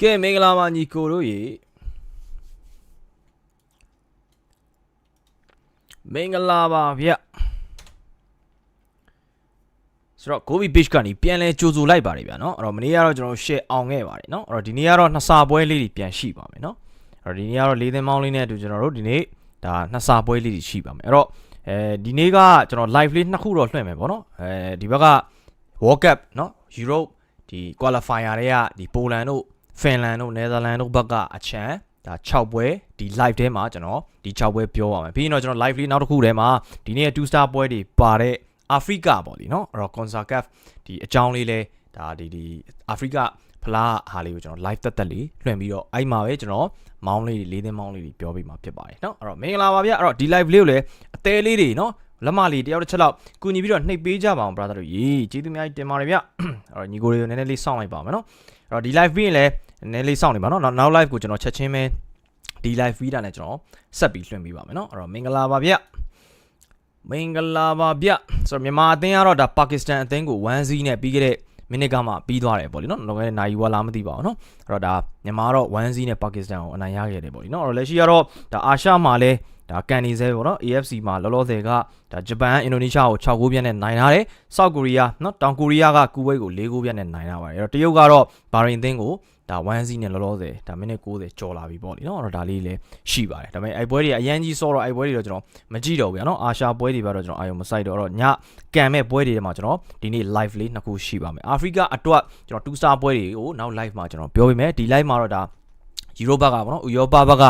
ကဲမင်္ဂလာပါညီကိုတို့ရေမင်္ဂလာပါဗျဆိုတော့ Gobi Page ကနေပြန်လဲကြိုဆိုလိုက်ပါတယ်ဗျာเนาะအဲ့တော့မနေ့ကတော့ကျွန်တော် share အောင်ခဲ့ပါတယ်เนาะအဲ့တော့ဒီနေ့ကတော့နှစ်စာပွဲလေးတွေပြန်ရှိပါမယ်เนาะအဲ့တော့ဒီနေ့ကတော့လေးသင်းမောင်းလေးနဲ့အတူကျွန်တော်တို့ဒီနေ့ဒါနှစ်စာပွဲလေးတွေရှိပါမယ်အဲ့တော့အဲဒီနေ့ကကျွန်တော် live လေးနှစ်ခုတော့လွှင့်မယ်ပေါ့เนาะအဲဒီဘက်က World Cup เนาะ Europe ဒီ qualifier တွေကဒီပိုလန်တို့ ဖင်လန်တို့နယ်သာလန်တို့ဘက်ကအချမ်းဒါ6ပွဲဒီ live ထဲမှာကျွန်တော်ဒီ6ပွဲပြောပါမယ်ပြီးရင်တော့ကျွန်တော် live လေးနောက်တစ်ခုထဲမှာဒီနေ့2 star ပွဲတွေပါတဲ့အာဖရိကပေါ့လीเนาะအဲ့တော့ CONCACAF ဒီအကြောင်းလေးလဲဒါဒီဒီအာဖရိကဖလားဟာလေးကိုကျွန်တော် live တက်တက်လေးလွှင့်ပြီးတော့အဲ့မှာပဲကျွန်တော်မောင်းလေးတွေလေးသင်းမောင်းလေးတွေပြောပြမှာဖြစ်ပါတယ်เนาะအဲ့တော့မင်္ဂလာပါဗျအဲ့တော့ဒီ live လေးကိုလည်းအသေးလေးတွေเนาะလက်မလေးတယောက်တစ်ချက်လောက်ကူညီပြီးတော့နှိပ်ပေးကြပါအောင် brother တို့ရေကျေးဇူးများကြီးတင်ပါတယ်ဗျအဲ့တော့ညီကိုတွေကိုနည်းနည်းလေးစောင့်လိုက်ပါမယ်เนาะအဲ့တော့ဒီ live ပြီးရင်လည်း နည်းလေးစောင့်နေပါနော်နောက် live ကိုကျွန်တော်ချက်ချင်းပဲဒီ live feed နဲ့ကျွန်တော်ဆက်ပြီးလွှင့်ပေးပါမယ်နော်အဲ့တော့မင်္ဂလာပါဗျမင်္ဂလာပါဗျဆိုတော့မြန်မာအသင်းကတော့ဒါပါကစ္စတန်အသင်းကို1-0နဲ့ပြီးခဲ့တဲ့မိနစ်ကမှပြီးသွားတယ်ပေါ့လေနော်လောကရဲ့နိုင်ယူဝါလာမသိပါဘူးနော်အဲ့တော့ဒါမြန်မာတော့1-0နဲ့ပါကစ္စတန်ကိုအနိုင်ရခဲ့တယ်ပေါ့လေနော်အဲ့တော့လက်ရှိကတော့ဒါအာရှမှာလည်းဒါကန်နေဆဲပေါ့နော် AFC မှာလောလောဆယ်ကဒါဂျပန်အင်ဒိုနီးရှားကို6ဂိုးပြတ်နဲ့နိုင်ထားတယ်။ဆောက်ကိုရီးယားနော်တောင်ကိုရီးယားကကူဝိတ်ကို6ဂိုးပြတ်နဲ့နိုင်ထားပါတယ်။အဲ့တော့တရုတ်ကတော့ဘာရိန်အသင်းကို ဒါ1စီးနဲ့လောလောဆယ်ဒါမိနစ်90ကျော်လာပြီပေါ့လေနော်အဲ့တော့ဒါလေးလည်းရှိပါတယ်ဒါပေမဲ့အိုက်ပွဲတွေကအရန်ကြီးစောတော့အိုက်ပွဲတွေတော့ကျွန်တော်မကြည့်တော့ဘူးဗျာနော်အာရှပွဲတွေဘက်တော့ကျွန်တော်အာယုံမစိုက်တော့တော့ညကန်မဲ့ပွဲတွေထဲမှာကျွန်တော်ဒီနေ့ live လေးနှစ်ခုရှိပါမယ်အာဖရိကအတွက်ကျွန်တော်2 star ပွဲတွေကိုနောက် live မှာကျွန်တော်ပြောပေးမယ်ဒီ live မှာတော့ဒါယူရိုဘက်ကပေါ့နော်ဥရောပဘက်က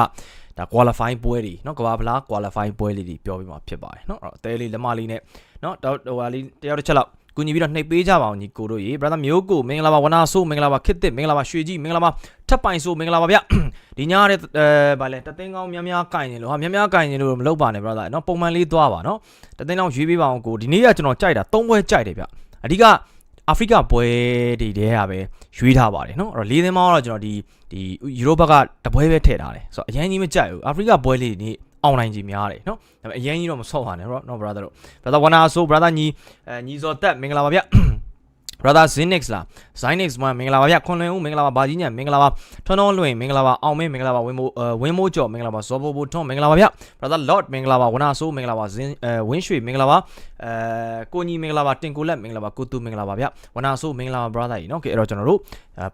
ဒါ qualify ပွဲတွေเนาะကဘာဖလား qualify ပွဲလေးတွေပြောပြမှာဖြစ်ပါတယ်เนาะအဲ့တော့အသေးလေးလက်မလေးနဲ့เนาะတော့ဟိုဟာလေးတယောက်တစ်ချက်လောက် ကူညီပြီးတော့နှိပ်ပေးကြပါအောင်ညီကိုတို့ရေ brother မျိုးကိုမင်္ဂလာပါဝနာဆိုးမင်္ဂလာပါခစ်တစ်မင်္ဂလာပါရွှေကြီးမင်္ဂလာပါထပ်ပိုင်ဆိုးမင်္ဂလာပါဗျဒီညရတဲ့အဲဗာလဲတသိန်းကောင်းများများကင်နေလို့ဟာများများကင်နေလို့မလုပ်ပါနဲ့ brother เนาะပုံမှန်လေးသွားပါเนาะတသိန်းကောင်းရွေးပေးပါအောင်ကိုဒီနေ့ကကျွန်တော်ကြိုက်တာ၃ပွဲကြိုက်တယ်ဗျအဓိကအာဖရိကပွဲတွေတည်းကပဲရွေးထားပါတယ်เนาะအဲ့တော့လေးသင်းမောင်းတော့ကျွန်တော်ဒီဒီယူရိုဘက်ကတပွဲပဲထည့်ထားတယ်ဆိုတော့အရင်ကြီးမကြိုက်ဘူးအာဖရိကပွဲလေးတွေ အွန်လိုင်းကြီးများတယ်เนาะဒါပေမဲ့အရင်ကြီးတော့မဆော့ပါနဲ့เนาะ brother တို့ brother ဝနာဆို brother ညီအဲညီစောတက်မင်္ဂလာပါဗျ brother Zinix လား Zinix မမင်္ဂလာပါဗျခွန်လွင်ဦးမင်္ဂလာပါဘာကြီးညံမင်္ဂလာပါထွန်းထွန်းလွင်မင်္ဂလာပါအောင်မင်းမင်္ဂလာပါဝင်းမိုးဝင်းမိုးကျော်မင်္ဂလာပါဇောဘိုဘိုထွန်းမင်္ဂလာပါဗျ brother Lord မင်္ဂလာပါဝနာဆိုးမင်္ဂလာပါဇင်းအဲဝင်းရွှေမင်္ဂလာပါအဲကိုညီမင်္ဂလာပါတင်ကိုလက်မင်္ဂလာပါကိုတူမင်္ဂလာပါဗျဝနာဆိုးမင်္ဂလာပါ brother ကြီးเนาะကဲအဲ့တော့ကျွန်တော်တို့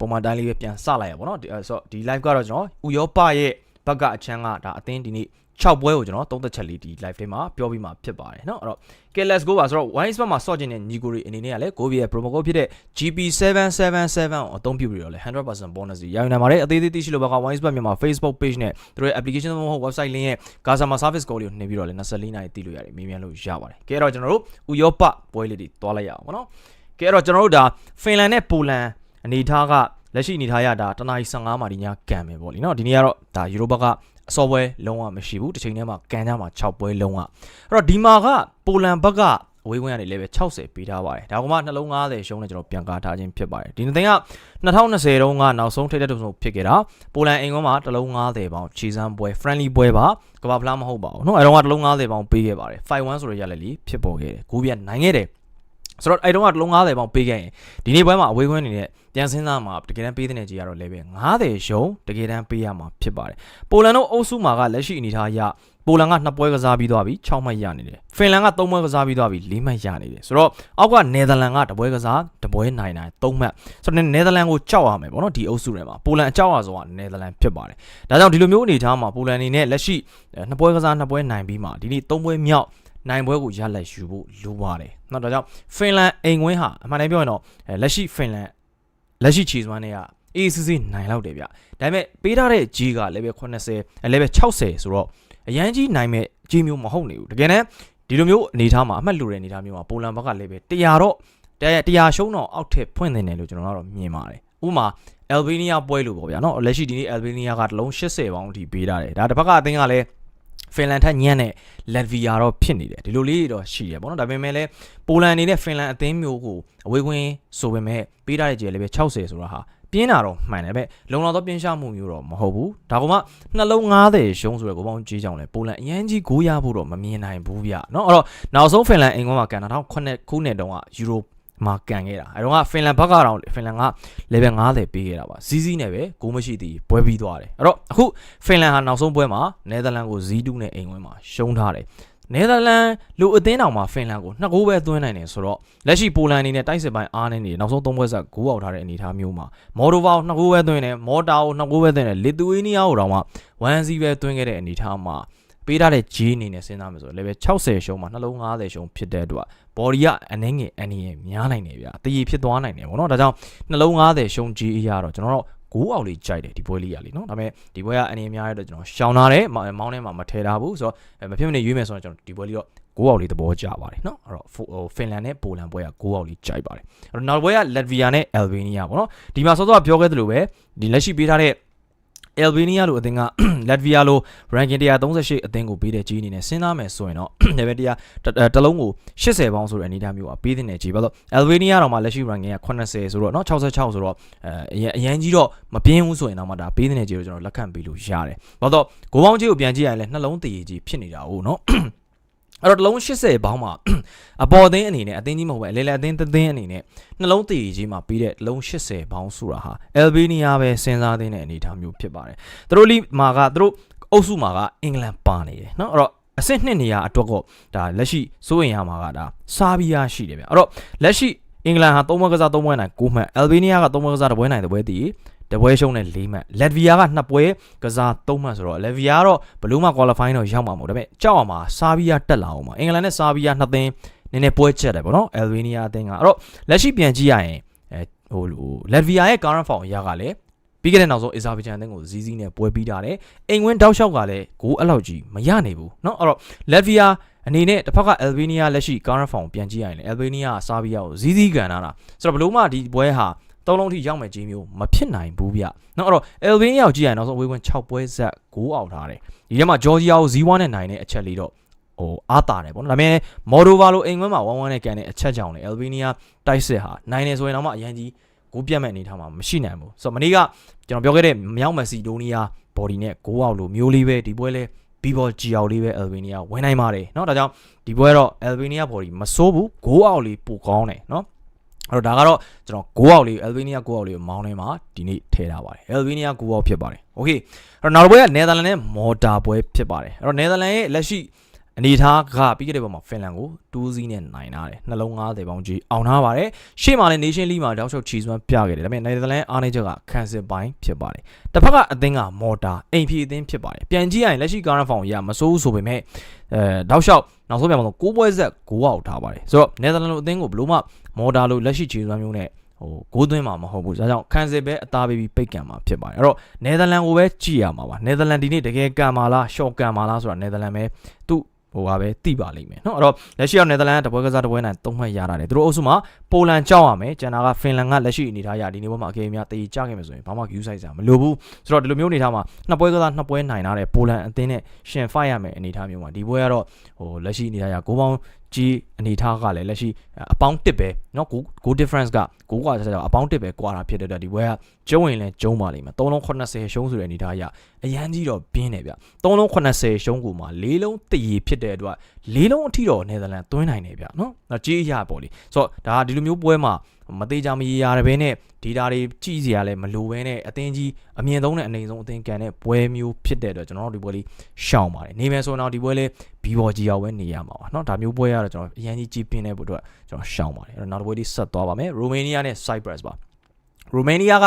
ပုံမှန်တိုင်းလေးပဲပြန်စလိုက်ရပါတော့ဒီဆိုဒီ live ကတော့ကျွန်တော်ဥရောပရဲ့ဘက်ကအချမ်းကဒါအသင်းဒီနေ့ 6ပွဲကိုကျွန်တော်သုံးသက်ချက်လေးဒီ live ထဲမှာပြောပြီးမှဖြစ်ပါတယ်เนาะအဲ့တော့ okay let's go ပါဆိုတော့ wise ဘက်မှာစော့ကျင်တဲ့ညီကိုတွေအနေနဲ့ကလည်း go ရဲ့ promo code ဖြစ်တဲ့ GP777 ကိုအသုံးပြုပြီးတော့လည်း100% bonus ရယူနိုင်ပါတယ်အသေးသေးသိရှိလို့ဘက်က wise ဘက်မြန်မာ Facebook page နဲ့သူတို့ရဲ့ application မဟုတ် website link ရဲ့ customer service code လေးကိုနှိပ်ပြီးတော့လည်း24နာရီသိလို့ရတယ်မေးမြန်းလို့ရပါတယ်ကဲတော့ကျွန်တော်တို့ဥရောပပွဲလေးတွေတွားလိုက်ရအောင်ပေါ့နော်ကဲတော့ကျွန်တော်တို့ဒါဖင်လန်နဲ့ပိုလန်အနေထားက လက်ရှိအနေထားရတာတနအီ15မှာဒီညကန်မယ်ပေါ့လीနော်ဒီနေ့ကတော့ဒါယူရိုဘကအစောပွဲလုံးဝမရှိဘူးတစ်ချိန်တည်းမှာကန်ကြမှာ6ပွဲလုံးဝအဲ့တော့ဒီမှာကပိုလန်ဘက်ကအဝေးဝင်ကနေ level 60ပေးထားပါတယ်ဒါကမှနှလုံး90ရှုံးနဲ့ကျွန်တော်ပြန်ကားထားခြင်းဖြစ်ပါတယ်ဒီနေ့သိန်းက2020တုန်းကနောက်ဆုံးထိတဲ့တုန်းဖြစ်ခဲ့တာပိုလန်အိမ်ကွန်းမှာတစ်လုံး90ပေါင်ခြေစမ်းပွဲ friendly ပွဲပါကမ္ဘာဖလားမဟုတ်ပါဘူးเนาะအဲတော့ကတစ်လုံး90ပေါင်ပေးခဲ့ပါတယ်5-1ဆိုရရလက်လီဖြစ်ပေါ်ခဲ့တယ်ဂိုးပြန်နိုင်ခဲ့တယ် ဆိုတော့အဲ့တုန်းကတစ်လုံး90ပေါင်ပေးခဲ့ရင်ဒီနေ့ပွဲမှာအဝေးခွင်းနေတဲ့ပြန်စင်းသားမှာတကယ်တမ်းပေးတဲ့ကြီးကတော့ level 90ရှုံးတကယ်တမ်းပေးရမှာဖြစ်ပါတယ်ပိုလန်တို့အုပ်စုမှာကလက်ရှိအနေထားအရပိုလန်က2ပွဲကစားပြီးသွားပြီ6မှတ်ရနေတယ်ဖင်လန်က3ပွဲကစားပြီးသွားပြီ4မှတ်ရနေတယ်ဆိုတော့အောက်ကနယ်သာလန်က2ပွဲကစား2ပွဲနိုင်နိုင်3မှတ်ဆိုတော့နယ်သာလန်ကိုကြောက်ရမယ်ပေါ့နော်ဒီအုပ်စုထဲမှာပိုလန်အကြောက်ရဆိုတာနယ်သာလန်ဖြစ်ပါတယ်ဒါကြောင့်ဒီလိုမျိုးအနေထားမှာပိုလန်အနေနဲ့လက်ရှိ2ပွဲကစား2ပွဲနိုင်ပြီးမှဒီနေ့3ပွဲမြောက် နိုင်ပွဲကိုရလက်ယူဖို့လိုပါတယ်။နော်ဒါကြောင့်ဖင်လန်အိမ်ဝင်းဟာအမှန်တမ်းပြောရင်တော့လက်ရှိဖင်လန်လက်ရှိခြေစွမ်းတွေက ACC နိုင်လောက်တယ်ဗျ။ဒါပေမဲ့ပေးထားတဲ့ G က level 80 level 60ဆိုတော့အရန်ကြီးနိုင်မဲ့ G မျိုးမဟုတ်နေဘူး။တကယ်တမ်းဒီလိုမျိုးအနေထားမှာအမှတ်လိုတဲ့အနေထားမျိုးမှာပိုလန်ဘက်က level 100တော့100ရှုံးတော့အောက်ထက်ဖွင့်နေတယ်လို့ကျွန်တော်ကတော့မြင်ပါတယ်။ဥပမာ Albania ပွဲလို့ပေါ့ဗျာနော်လက်ရှိဒီနေ့ Albania ကတလုံး80ပေါင်းအထိပေးထားတယ်ဒါတစ်ဖက်ကအသင်းကလည်း ဖင်လန်ထက်ညံ့တဲ့လက်ဗီယာတော့ဖြစ်နေတယ်ဒီလိုလေးတွေတော့ရှိတယ်ပေါ့နော်ဒါပေမဲ့လည်းပိုလန်အနေနဲ့ဖင်လန်အသင်းမျိုးကိုအဝေးကွင်းဆိုပေမဲ့ပေးထားတဲ့ကြယ်လည်းပဲ60ဆိုတာဟာပြင်းတာတော့မှန်တယ်ပဲလုံလောက်တော့ပြင်းရှမှုမျိုးတော့မဟုတ်ဘူးဒါကမှနှလုံး90ရှုံးဆိုရကိုပေါင်းကြီးကြောင်လဲပိုလန်အရန်ကြီး9ရဖို့တော့မမြင်နိုင်ဘူးဗျเนาะအဲ့တော့နောက်ဆုံးဖင်လန်အင်ကွန်းမှာကန်တာ2009ခုနှစ်တုန်းကယူရို မှာကန်ခဲ့တာအဲတော့ကဖင်လန်ဘက်ကတော့ဖင်လန်က level 50ပေးခဲ့တာပါဇီးဇီးနဲ့ပဲဂိုးမရှိသေးပွဲပြီးသွားတယ်အဲ့တော့အခုဖင်လန်ဟာနောက်ဆုံးပွဲမှာနယ်သာလန်ကို0-2နဲ့အိမ်ဝင်မှာရှုံးထားတယ်နယ်သာလန်လူအသင်းတော်မှာဖင်လန်ကိုနှစ်ဂိုးပဲသွင်းနိုင်တယ်ဆိုတော့လက်ရှိပိုလန်အနေနဲ့တိုက်စစ်ပိုင်းအားနေနေနောက်ဆုံးသုံးပွဲဆက်ဂိုးအောက်ထားတဲ့အနေအထားမျိုးမှာမော်ဒိုဗာကိုနှစ်ဂိုးပဲသွင်းတယ်မော်တာကိုနှစ်ဂိုးပဲသွင်းတယ်လီသူအေးနီးယားကိုတော့မှ1-0ပဲသွင်းခဲ့တဲ့အနေအထားမှာ ပေးထားတဲ့ G အနေနဲ့စဉ်းစားမယ်ဆိုတော့ level 60ရှုံးမှာနှလုံး50ရှုံးဖြစ်တဲ့အတွက် body ကအနှင်းငယ်အနည်းငယ်များနိုင်တယ်ဗျာတည်ရဖြစ်သွားနိုင်တယ်ပေါ့နော်ဒါကြောင့်နှလုံး50ရှုံး G အရာတော့ကျွန်တော်တို့ဂိုးအောင်လေးကြိုက်တယ်ဒီပွဲလေးရလीနော်ဒါပေမဲ့ဒီပွဲကအနည်းများတဲ့အတွက်ကျွန်တော်ရှောင်လာတယ်မောင်းထဲမှာမထဲထားဘူးဆိုတော့မဖြစ်မနေရွေးမယ်ဆိုတော့ကျွန်တော်ဒီပွဲလေးတော့ဂိုးအောင်လေးသဘောကျပါတယ်နော်အဲ့တော့ဟိုဖင်လန်နဲ့ပိုလန်ပွဲကဂိုးအောင်လေးကြိုက်ပါတယ်အဲ့တော့နောက်ပွဲကလက်ဗီယာနဲ့အယ်ဘေးနီးယားပေါ့နော်ဒီမှာစောစောကပြောခဲ့သလိုပဲဒီလက်ရှိပေးထားတဲ့ အယ်ဘေးနီးယားလိုအသင်းက လက်ဗီယာလို ranking 138အသင်းကိုပေးတဲ့ကြီးအနေနဲ့စဉ်းစားမယ်ဆိုရင်တော့ level 100တလုံးကို80ပေါင်းဆိုတဲ့အနေအထားမျိုးอ่ะပေးတဲ့ကြီးဘာလို့အယ်ဘေးနီးယားတော့မှလက်ရှိ ranking က80ဆိုတော့เนาะ66ဆိုတော့အဲအရင်ကြီးတော့မပြင်းဘူးဆိုရင်တော့မှဒါပေးတဲ့ကြီးကိုကျွန်တော်လက်ခံပေးလို့ရတယ်ဘာလို့ဂိုးပေါင်းကြီးကိုပြန်ကြည့်ရရင်လည်းနှလုံးတည်ကြီးဖြစ်နေတာဟုတ်เนาะ အဲ့တော့တလုံး80ဘောင်းမှာအပေါ်အသင်းအနေနဲ့အသင်းကြီးမဟုတ်ပဲအလဲလဲအသင်းသင်းအနေနဲ့နှလုံးတည်ကြီးမှာပြီးတဲ့တလုံး80ဘောင်းဆိုတာဟာအယ်ဘေးနီးယားပဲစဉ်းစားသင်းတဲ့အနေအထားမျိုးဖြစ်ပါတယ်သူတို့လိမှာကသူတို့အုပ်စုမှာကအင်္ဂလန်ပါနေတယ်เนาะအဲ့တော့အဆင့်နှစ်နေရာအတွက်တော့ဒါလက်ရှိစိုးရင်ရမှာကဒါဆာဘီယာရှိတယ်ဗျအဲ့တော့လက်ရှိအင်္ဂလန်ဟာ3ပွဲကစား3ပွဲနိုင်9မှတ်အယ်ဘေးနီးယားက3ပွဲကစား1ပွဲနိုင်1ပွဲတည် တပွဲရှုံးနဲ့၄မှတ်လက်ဗီယာက2ပွဲကစား3မှတ်ဆိုတော့လက်ဗီယာကတော့ဘလူးမှာ qualifying တော့ရောက်မှာမဟုတ်ဒါပေမဲ့ကြောက်အောင်မှာဆာဘီယာတက်လာအောင်မှာအင်္ဂလန်နဲ့ဆာဘီယာနှစ်သင်းနည်းနည်းပွဲချက်တယ်ပေါ့နော်အယ်ဘေးနီးယားအသင်းကအဲ့တော့လက်ရှိပြန်ကြည့်ရရင်အဲဟိုလိုလက်ဗီယာရဲ့ current form အရာကလည်းပြီးခဲ့တဲ့နောက်ဆုံးအီဇာဘီဂျန်အသင်းကိုဇီးဇီးနဲ့ပွဲပြီးထားတယ်အိမ်ဝင်းတောက်လျှောက်ကလည်းဂိုးအဲ့လောက်ကြီးမရနိုင်ဘူးเนาะအဲ့တော့လက်ဗီယာအနေနဲ့တစ်ဖက်ကအယ်ဘေးနီးယားလက်ရှိ current form ပြန်ကြည့်ရရင်လည်းအယ်ဘေးနီးယားကဆာဘီယာကိုဇီးဇီးကန်လာတာဆိုတော့ဘလို့မှဒီပွဲဟာ သုံးလုံးထိရောက်မဲ့ကြီးမျိုးမဖြစ်နိုင်ဘူးဗျ။နော်အဲ့တော့ Elvin ရောက်ကြည့်ရရင်နောက်ဆုံးဝေးဝင်6ပွဲဆက်ဂိုးအောင်ထားတယ်။ဒီထဲမှာ Georgia ကို0-1နဲ့နိုင်တဲ့အချက်လေးတော့ဟိုအားတာတယ်ပေါ့နော်။ဒါပေမဲ့ Moldova လိုအိမ်ဝင်းမှာ1-1နဲ့ကန်တဲ့အချက်ကြောင့်လေ Albania တိုက်စစ်ဟာနိုင်နေဆိုရင်တော့မှအရင်ကြီးဂိုးပြတ်မဲ့အနေထားမှာမရှိနိုင်ဘူး။ဆိုတော့မနေ့ကကျွန်တော်ပြောခဲ့တဲ့မြောက်မက်ဆီဒိုနီးယား body နဲ့ဂိုးအောင်လိုမျိုးလေးပဲဒီပွဲလဲဘီဘော်ဂျီအောင်လေးပဲ Albania ဝင်နိုင်ပါတယ်เนาะဒါကြောင့်ဒီပွဲတော့ Albania body မစိုးဘူးဂိုးအောင်လေးပိုကောင်းတယ်เนาะ အဲ့တော့ဒါကတော့ကျွန်တော်9အောက်လေး Albania 9အောက်လေးမောင်းထဲမှာဒီနေ့ထည့်ထားပါတယ် Albania 9အောက်ဖြစ်ပါတယ် Okay အဲ့တော့နောက်တစ်ပွဲက Netherlands နဲ့ Malta ပွဲဖြစ်ပါတယ်အဲ့တော့ Netherlands ရဲ့လက်ရှိ အနေထားကပြီးခဲ့တဲ့ပုံမှာ Finland ကို2-0နဲ့နိုင်ထားတယ်နှလုံး90ပေါင်းကြီးအောင်ထားပါတယ်ရှေ့မှာလည်း Nation League မှာတောက်လျှောက်ချီစွမ်းပြခဲ့တယ်ဒါပေမဲ့ Netherlands အားနည်းချက်ကခံစစ်ပိုင်းဖြစ်ပါတယ်တစ်ဖက်ကအသင်းက Malta အိမ်ဖြည့်အသင်းဖြစ်ပါတယ်ပြန်ကြည့်ရရင်လက်ရှိ current form ရမစိုးဘူးဆိုပေမဲ့အဲတောက်လျှောက်နောက်ဆုံးပြန်မှာတော့6ပွဲဆက်9အောက်ထားပါတယ်ဆိုတော့ Netherlands လိုအသင်းကိုဘလို့မှမော်တာလိုလက်ရှိခြေစွမ်းမျိုးနဲ့ဟိုဂိုးသွင်းမှာမဟုတ်ဘူးဒါကြောင့်ခံစစ်ပဲအသားပေးပြီးပိတ်ကန်မှာဖြစ်ပါတယ်အဲ့တော့နယ်သာလန်ကိုပဲကြည့်ရမှာပါနယ်သာလန်ဒီနေ့တကယ်ကန်မှာလားရှော့ကန်မှာလားဆိုတာနယ်သာလန်ပဲသူ့ ဟိုပါပဲတိပါလိမ့်မယ်เนาะအဲ့တော့လက်ရှိရောက်နယ်သာလန်ကတပွဲကစားတပွဲနိုင်သုံးမှတ်ရတာတယ်သူတို့အုပ်စုမှာပိုလန်ကြောက်ရမယ်ကျန်တာကဖင်လန်ကလက်ရှိအနေထားရဒီနေ့ဘက်မှာအကေများတည်ကြခဲ့မယ်ဆိုရင်ဘာမှ view size မလိုဘူးဆိုတော့ဒီလိုမျိုးအနေထားမှာနှစ်ပွဲကစားနှစ်ပွဲနိုင်ထားတဲ့ပိုလန်အသင်းနဲ့ရှင်ဖိုက်ရမယ်အနေထားမျိုးမှာဒီပွဲကတော့ဟိုလက်ရှိအနေထားရကိုပေါင်း ကြီးအနေထားကလည်းလက်ရှိအပေါင်းတစ်ပဲเนาะ goal difference ကကိုကွာဆက်ဆက်အပေါင်းတစ်ပဲကွာတာဖြစ်တဲ့အတွက်ဒီပွဲကကျုံးရင်လည်းကျုံးပါလိမ့်မယ်3လုံး80ရှုံးဆိုတဲ့အနေထားအရအရန်ကြီးတော့ပြင်းတယ်ဗျ3လုံး80ရှုံးကိုမှ4လုံးတည်ဖြစ်တဲ့အတွက်4လုံးအထိတော့နယ်သာလန်သွင်းနိုင်တယ်ဗျနော်တော့ကြီးအရာပေါ့လေဆိုတော့ဒါဒီလိုမျိုးပွဲမှာ မသေးကြမရရတဲ့ဘဲနဲ့ဒီတာတွေကြည့်စရာလည်းမလိုဘဲနဲ့အသင်းကြီးအမြင့်ဆုံးနဲ့အနေဆုံးအသင်းကန်တဲ့ပွဲမျိုးဖြစ်တဲ့အတွက်ကျွန်တော်တို့ဒီပွဲလေးရှောင်ပါတယ်နေမယ်ဆိုတော့ဒီပွဲလေးဘီဘော်ကြီးအောင်ပဲနေရမှာပါเนาะဒါမျိုးပွဲရတော့ကျွန်တော်အရင်ကြီးကြည့်ပြင်းတဲ့ဘုအတွက်ကျွန်တော်ရှောင်ပါတယ်အဲ့တော့နောက်တစ်ပွဲလေးဆက်သွားပါမယ်ရိုမေးနီးယားနဲ့ Cyprus ပါရိုမေးနီးယားက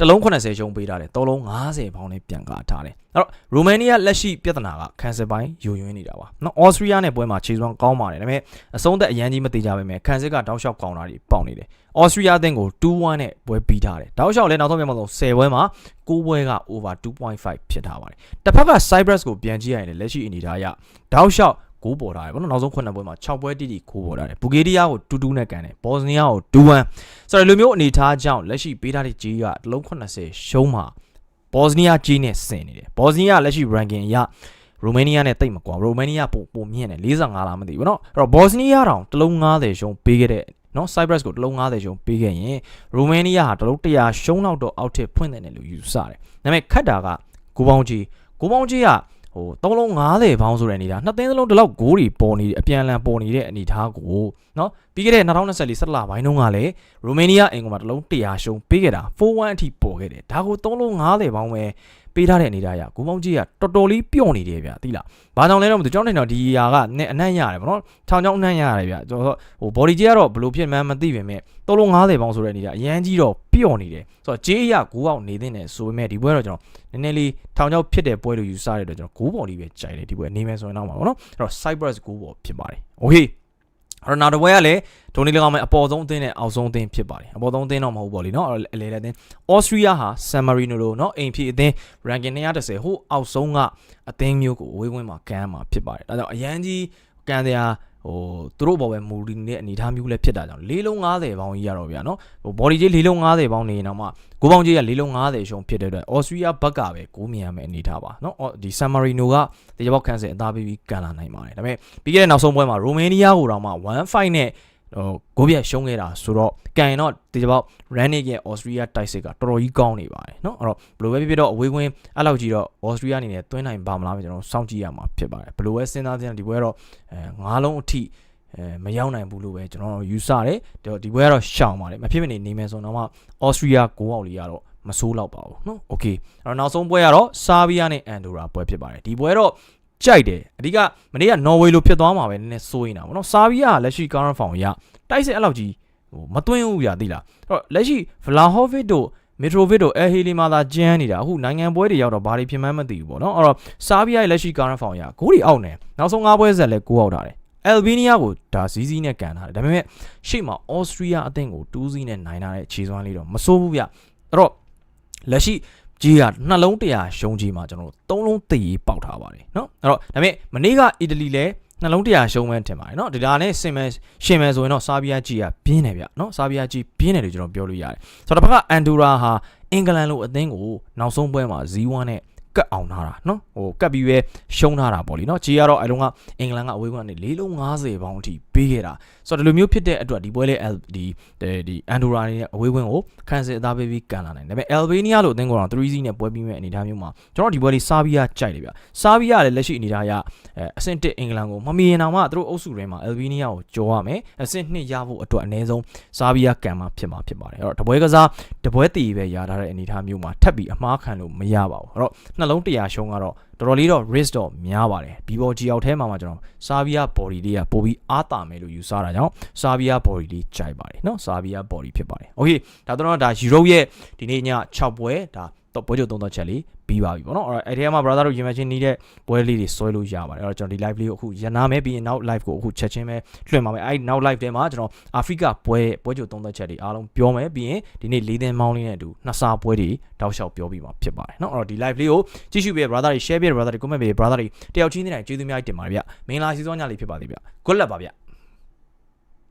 တလုံး80ရှုံးပေးထားတယ်3လုံး50ပေါင်းနဲ့ပြန်ကားထားတယ်အဲ့တော့ရိုမေးနီးယားလက်ရှိပြဿနာကကန်ဆယ်ပိုင်းယိုယွင်းနေတာပါနော်အော်စတြီးယားနဲ့ပွဲမှာခြေစွမ်းကောင်းပါတယ်ဒါပေမဲ့အဆုံးသက်အရန်ကြီးမသေးကြပါပဲကန်ဆယ်ကတောက်လျှောက်ကောင်းတာတွေပေါက်နေတယ်အော်စတြီးယားအသင်းကို2-1နဲ့ပွဲပြီးထားတယ်တောက်လျှောက်လည်းနောက်ဆုံးပြန်မဆုံး10ပွဲမှာ9ပွဲက over 2.5ဖြစ်ထားပါတယ်တစ်ဖက်က Cyprus ကိုပြန်ကြည့်ရရင်လည်းလက်ရှိအနေထားအရတောက်လျှောက် ဂိုးပေါ်ထားတယ်ဗောနော်နောက်ဆုံး9ပွဲမှာ6ပွဲတိတိဂိုးပေါ်ထားတယ်ဘူဂေရီးယားကို2-2နဲ့ကန်တယ်ဘော့စနီးယားကို2-1ဆိုတော့ဒီလိုမျိုးအနေထားကြောင့်လက်ရှိပေးထားတဲ့ကြီးကတလုံး80ရှုံးမှာဘော့စနီးယားကြီးနဲ့ဆင်နေတယ်ဘော့စနီးယားလက်ရှိ ranking အရရိုမေးနီးယားနဲ့တိတ်မကွာရိုမေးနီးယားပိုပိုမြင့်တယ်45လားမသိဘူးเนาะအဲ့တော့ဘော့စနီးယားတောင်တလုံး90ရှုံးပေးခဲ့တဲ့နော် Cyprus ကိုတလုံး90ရှုံးပေးခဲ့ရင်ရိုမေးနီးယားဟာတလုံး100ရှုံးတော့တော့အောက်ထစ်ဖွင့်တယ်လို့ယူဆတယ်ဒါပေမဲ့ခတ်တာကကိုပေါင်းကြီးကိုပေါင်းကြီးက ဟိုသုံးလုံး90ပေါင်းဆိုတဲ့အနေထားနှစ်သင်းစလုံးဒီလောက်ဂိုးတွေပေါ်နေအပြန်အလှန်ပေါ်နေတဲ့အနေထားကိုเนาะ ပြီးခဲ့တဲ့2024ဆက်လပိုင်းတုန်းကလည်းရိုမေးနီးယားအင်္ဂမှာတစ်လုံး100ရှုံးပေးခဲ့တာ4-1အထိပေါ်ခဲ့တယ်ဒါကို3လုံး90ပေါင်းပဲ ပေးထားတဲ့အနေထားရဂူပေါင်းကြီးကတော်တော်လေးပျော့နေတယ်ဗျသိလားဘာကြောင့်လဲတော့မသိဘူးကျွန်တော်ထင်တော့ဒီຢာကနဲ့အနံ့ရတယ်ဗောနော်ထောင်ချောင်းအနံ့ရတယ်ဗျကျွန်တော်ဟို body ကြီးကတော့ဘယ်လိုဖြစ်မှန်းမသိပေမဲ့3လုံး90ပေါင်းဆိုတဲ့အနေထားအရန်ကြီးတော့ပျော့နေတယ်ဆိုတော့ဂျေးရဂူအောင်နေတဲ့နဲ့ဆိုပေမဲ့ဒီပွဲတော့ကျွန်တော်နည်းနည်းလေးထောင်ချောင်းဖြစ်တဲ့ပွဲလို့ယူဆရတဲ့အတွက်ကျွန်တော်ဂိုးပေါ်လေးပဲကြိုက်တယ်ဒီပွဲနေမယ်ဆိုရင်တော့ပါဗောနော်အဲ့တော့ Cyprus ဂိုးပေါ်ဖြစ်ပါတယ် okay အဲ့တော့နော က်တစ်ပွဲကလည်းဒိုနီလကောင်မဲ့အပေါ်ဆုံးအသင်းနဲ့အောက်ဆုံးအသင်းဖြစ်ပါတယ်အပေါ်ဆုံးအသင်းတော့မဟုတ်ပါဘူးလीနော်အလဲလဲအသင်း Austria ဟာ San Marino လို့နော်အိမ်ဖြစ်အသင်း ranking 230ဟိုအောက်ဆုံးကအသင်းမျိုးကိုအဝေးဝင်းမှာကန်မှာဖြစ်ပါတယ်ဒါကြောင့်အရန်ကြီးကန်တရား ဟိုသူတို့ဘောပဲမူရီနေတဲ့အနေအထားမျိုးလည်းဖြစ်တာကြောင့်၄လုံး90ပေါင်းကြီးရတော့ဗျာနော်ဟို body ကြီး၄လုံး90ပေါင်းနေရင်တော့မှကိုပေါင်းကြီးက၄လုံး90ရှုံဖြစ်တဲ့အတွက် Austria ဘက်ကပဲကိုမြင်ရမယ့်အနေအထားပါနော်အော်ဒီ San Marino ကတကြပေါက်ခန်းစင်အသားပေးပြီးကန်လာနိုင်ပါတယ်ဒါပေမဲ့ပြီးခဲ့တဲ့နောက်ဆုံးပွဲမှာ Romania ကိုတော့မှ1-5နဲ့ ဟိုဂိုးပြတ်ရှုံးခဲ့တာဆိုတော့ကန်ရင်တော့ဒီတစ်ပေါက် Rannick ရဲ့ Austria တိုက်စစ်ကတော်တော်ကြီးကောင်းနေပါတယ်เนาะအဲ့တော့ဘယ်လိုပဲဖြစ်ဖြစ်တော့အဝေးကွင်းအဲ့လောက်ကြီးတော့ Austria အနေနဲ့တွင်းနိုင်ပါမလားပဲကျွန်တော်စောင့်ကြည့်ရမှာဖြစ်ပါတယ်ဘယ်လိုပဲစဉ်းစားကြည့်ရင်ဒီပွဲကတော့အဲငါးလုံးအထိအဲမရောက်နိုင်ဘူးလို့ပဲကျွန်တော်ယူဆတယ်ဒီပွဲကတော့ရှောင်ပါတယ်မဖြစ်မနေနေမယ်ဆိုတော့မှ Austria ကိုအောင်လေးကတော့မဆိုးတော့ပါဘူးเนาะโอเคအဲ့တော့နောက်ဆုံးပွဲကတော့ဆာဗီးယားနဲ့အန်ဒိုရာပွဲဖြစ်ပါတယ်ဒီပွဲတော့ ကြိုက်တယ်အဓိကမနေ့ကနော်ဝေလိုဖြစ်သွားမှာပဲနည်းနည်းစိုးရင်တာဗောနော်ဆာဗီးယားကလက်ရှိကာရန်ဖောင်ရတိုက်စစ်အဲ့လောက်ကြီးဟိုမသွင်းဘူးပြသိလားအဲ့တော့လက်ရှိဗလာဟောဗစ်တို့မီထရိုဗစ်တို့အဲဟီလီမာသာကျန်းနေတာအခုနိုင်ငံပွဲတွေရောက်တော့ဘာတွေဖြစ်မှန်းမသိဘူးပေါ့နော်အဲ့တော့ဆာဗီးယားရဲ့လက်ရှိကာရန်ဖောင်ရဂိုးတွေအောက်နေနောက်ဆုံး၅ပွဲဆက်လဲကိုးအောက်ထားတယ်အယ်ဘီနီးယားကိုဒါဇီးဇီးနဲ့ကန်ထားတယ်ဒါပေမဲ့ရှေ့မှာအော်စတြီးယားအသင်းကို2စီးနဲ့နိုင်ထားတဲ့ခြေစွမ်းလေးတော့မစိုးဘူးဗျအဲ့တော့လက်ရှိ ကြီးကနှလုံးတရာရှုံးကြီးမှာကျွန်တော်တို့သုံးလုံးတည်ရေးပေါက်ထားပါတယ်เนาะအဲ့တော့ဒါပေမဲ့မနေ့ကအီတလီလည်းနှလုံးတရာရှုံးမှန်းထင်ပါတယ်เนาะဒီဒါနဲ့စင်မဲရှင်မဲဆိုရင်တော့ဆာဘီယာကြီးကပြင်းတယ်ဗျเนาะဆာဘီယာကြီးပြင်းတယ်လို့ကျွန်တော်ပြောလို့ရတယ်ဆိုတော့တစ်ဖက်ကအန်ဒူရာဟာအင်္ဂလန်လိုအသင်းကိုနောက်ဆုံးပွဲမှာ0-1နဲ့ကတ်အောင်ထားတာเนาะဟိုကတ်ပြီးပဲရှုံးထားတာပေါ့လीเนาะဂျီကတော့အဲလုံးကအင်္ဂလန်ကအဝေးကနေ၄လုံး90ပေါင်းအထိ ပေးခဲ့တာဆိုတော့ဒီလိုမျိုးဖြစ်တဲ့အတွက်ဒီပွဲလေးဒီဒီအန်ဒိုရာနေနဲ့အဝေးကွင်းကိုခန်းစစ်အသားပေးပြီးကန်လာနိုင်တယ်ဒါပေမဲ့အယ်ဘေးနီးယားလိုအသင်းကတော့3စီးနဲ့ပွဲပြီးမဲ့အနေအထားမျိုးမှာကျွန်တော်ဒီပွဲလေးဆာဘီယာကြိုက်တယ်ဗျဆာဘီယာလည်းလက်ရှိအနေအထားအရအဲအဆင့်1အင်္ဂလန်ကိုမမီရင်တောင်မှသူတို့အုပ်စုထဲမှာအယ်ဘေးနီးယားကိုကြော်ရမယ်အဆင့်2ရဖို့အတွက်အနည်းဆုံးဆာဘီယာကန်မှာဖြစ်မှာဖြစ်ပါတယ်အဲ့တော့တပွဲကစားတပွဲတည်ပဲရထားတဲ့အနေအထားမျိုးမှာထပ်ပြီးအမှားခံလို့မရပါဘူးအဲ့တော့နှလုံးတရာရှုံးကတော့တော်တော်လေးတော့ risk တော့များပါတယ်ဘီဘောဂျီအောက်ထဲမှာမှကျွန်တော်ဆာဘီယာ body လေးကပို့ပြီးအားတာမယ်လို့ယူဆတာကြောင့်ဆာဘီယာ body လေးကြိုက်ပါတယ်เนาะဆာဘီယာ body ဖြစ်ပါတယ် okay ဒါတော့ဒါ Euro ရဲ့ဒီနေ့ည6ပွဲဒါ တော့ပွဲချုပ်သုံးတော့ချက်လေးပြီးပါပြီပေါ့နော်အဲ့အဲ့ထဲမှာ brother တို့ imagine နေတဲ့ပွဲလေးတွေဆွဲလို့ရပါတယ်အဲ့တော့ကျွန်တော်ဒီ live လေးကိုအခုရနာမယ်ပြီးရင်နောက် live ကိုအခုချက်ချင်းပဲလွှင့်ပါမယ်အဲ့ now live ထဲမှာကျွန်တော်အာဖရိကပွဲပွဲချုပ်သုံးတော့ချက်တွေအားလုံးပြောမယ်ပြီးရင်ဒီနေ့၄သင်းမောင်းလေးနဲ့အတူနှစ်စာပွဲတွေတောက်လျှောက်ပြောပြီးမှာဖြစ်ပါတယ်နော်အဲ့တော့ဒီ live လေးကိုကြည့်ရှုပြီး brother တွေ share ပြီး brother တွေ comment ပြီး brother တွေတယောက်ချင်းတိုင်းကျေးဇူးများတင်ပါတယ်ဗျမင်္ဂလာစီစောညလေးဖြစ်ပါသေးဗျ good luck ပါဗျ